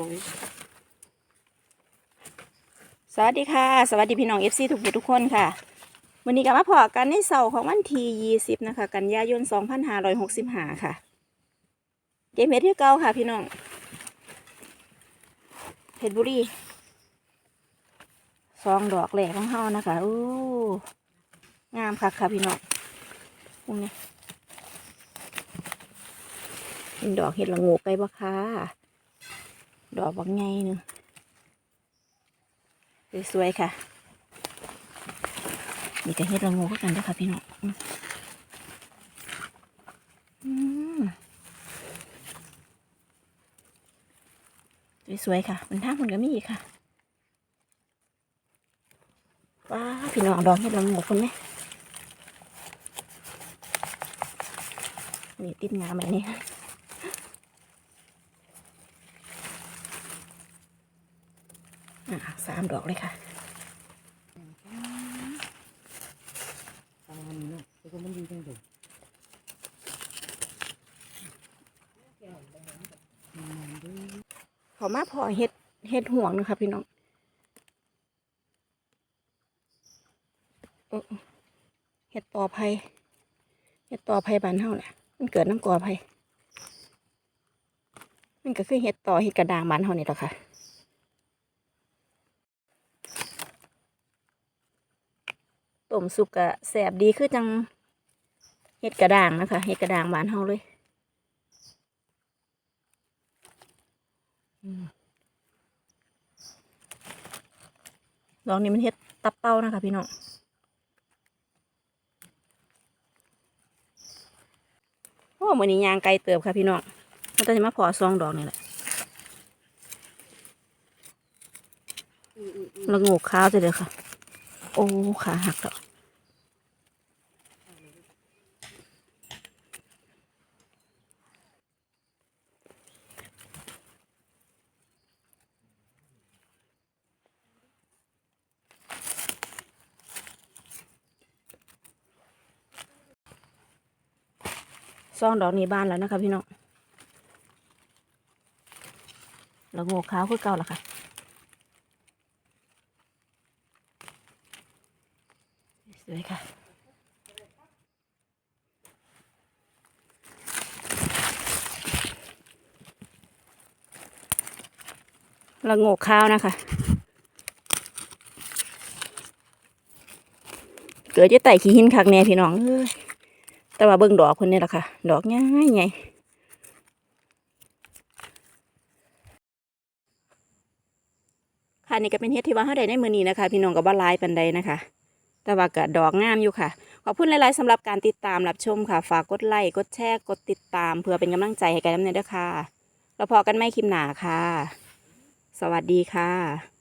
ลงสวัสดีค่ะ สวัสดีพี่น้อง FC ทุกผู้ทุกคนค่ะวันนี้ก็มาพอกันในเสาร์ของวันที่20นะคะ กันยายน2565ค่ะเกมเฮ็ดที่เก่าค่ะ พี่น้องเพชรบุรีซองดอกแหลกของเฮานะคะโอ้งามคักค่ะพี่น้องพวกนี้เป็นดอกเห็ดละงกไปบ่ค่ะ ดอกบางไงหนึงสวยๆค่ะนี่ก็เฮ็ดละโงูก็กันด้วยค่ะพี่น้องอืมสวยๆค่ะมันท่ามันก็มีค่ะว้าพี่น้องดอกเฮ็ดละโงูคนไหมนี่ติดงามแบบนี้ อะสามดอกเลยค่ะตามาะแต่ก็มันดีจังเลยเขามาพอเฮ็ดเฮ็ดห่วงนะคะพี่น้องเฮ็ดต่อไผ่เฮ็ดต่อไผ่บานเฮาแหละมันเกิดน้ำก่อไผ่มันก็คือเฮ็ดต่อเฮ็ดกระดางบานเฮานี่แหละค่ะ ต้มสุกกะแสบดีคือจังเฮ็ดกระดางนะคะเฮ็ดกระดางบานเฮาเลยดอกนี้มันเฮ็ดตับเป้านะคะพี่น้องโอ้มือนี้ยางไกลเติบค่ะพี่น้องมันจะมาพอซองดอกนี่แหละแล้วงูข้าวจะเด้อค่ะ โอ้ขาหักแล้ว ซ่องดอกนี้บานแล้วนะคะพี่น้องแล้วงูขาวคือเก่าล้วค่ะสวยค่ะละโงกข้าวนะคะ เกิดจะไต่ขี้หินคักแน่พี่น้องเอ้ย แต่ว่าเบิ่งดอกคนนี้แหละค่ะ ดอกง่ายไงค่ะนี่ก็เป็นเฮ็ดที่ว่าเฮาได้ในมื้อนี้นะคะ พี่น้องก็บ่หลายปานใดนะคะ แต่ว่าก็ดอกงามอยู่ค่ะ ขอบคุณหลายๆสำหรับการติดตามรับชมค่ะ ฝากกดไลค์กดแชร์กดติดตาม เพื่อเป็นกำลังใจให้กันน้ำเนยด้วยค่ะแล้วพอกันไม่คลิปหนาค่ะ สวัสดีค่ะ